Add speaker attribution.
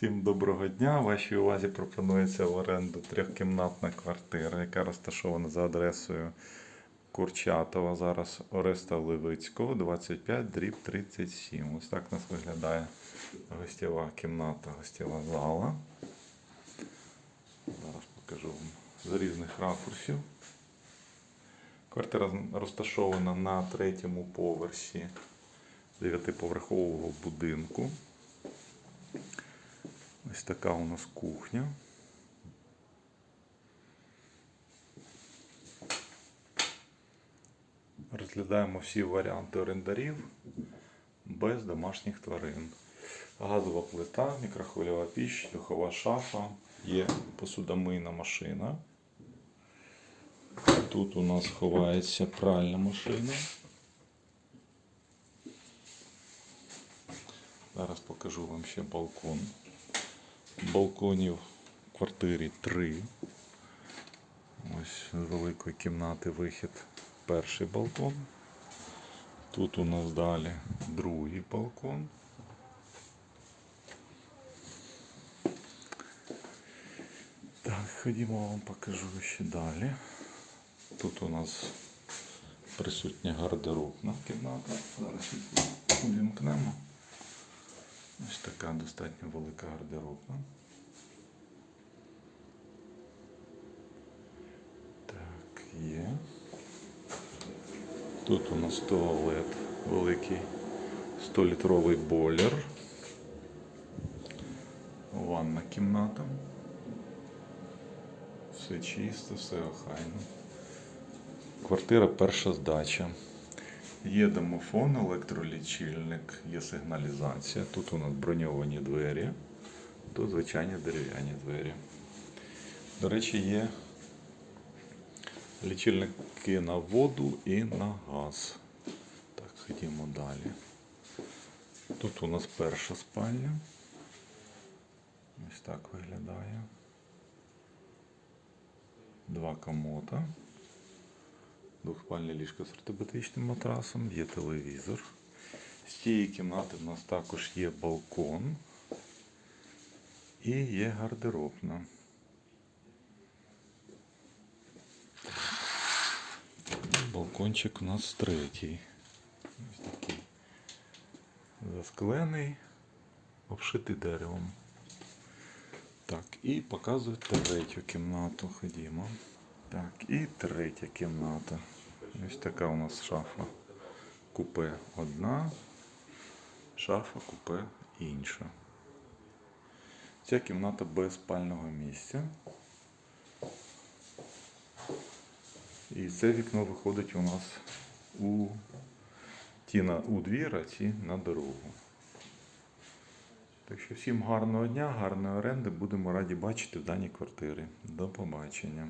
Speaker 1: Всім доброго дня. Вашій увазі пропонується в оренду трьохкімнатна квартира, яка розташована за адресою Курчатова. Зараз Ореста Левицького, 25, дріб 37. Ось так у нас виглядає гостєва кімната, гостєва зала. Зараз покажу вам з різних ракурсів. Квартира розташована на третьому поверсі дев'ятиповерхового будинку. Ось така у нас кухня. Розглядаємо всі варіанти орендарів без домашніх тварин. Газова плита, мікрохвильова піч, духова шафа, є посудомийна машина. Тут у нас ховається пральна машина. Зараз покажу вам ще балкон. Балконів в квартирі три. Ось з великої кімнати вихід перший балкон. Тут у нас далі другий балкон. Так, ходімо вам покажу ще далі. Тут у нас присутня гардеробна кімната. Зараз увімкнемо. Ось така достатньо велика гардеробна. Так, є. Тут у нас туалет великий, 100-літровий бойлер. Ванна кімната. Все чисто, все охайно. Квартира перша здача. Є домофон, електролічильник, є сигналізація. Тут у нас броньовані двері, тут звичайні дерев'яні двері. До речі, є лічильники на воду і на газ. Так, ходімо далі. Тут у нас перша спальня. Ось так виглядає. Два комота. Двохспальне ліжко з ортопедичним матрасом, є телевізор. З цієї кімнати у нас також є балкон і є гардеробна. Балкончик у нас третій. Ось такий засклений, обшитий деревом. Так, і показую третю кімнату. Ходімо. Так, і третя кімната. Ось така у нас шафа. Купе одна, шафа купе інша. Ця кімната без спального місця. І це вікно виходить у нас у ті на у двір, а ті на дорогу. Так що всім гарного дня, гарної оренди. Будемо раді бачити в даній квартирі. До побачення.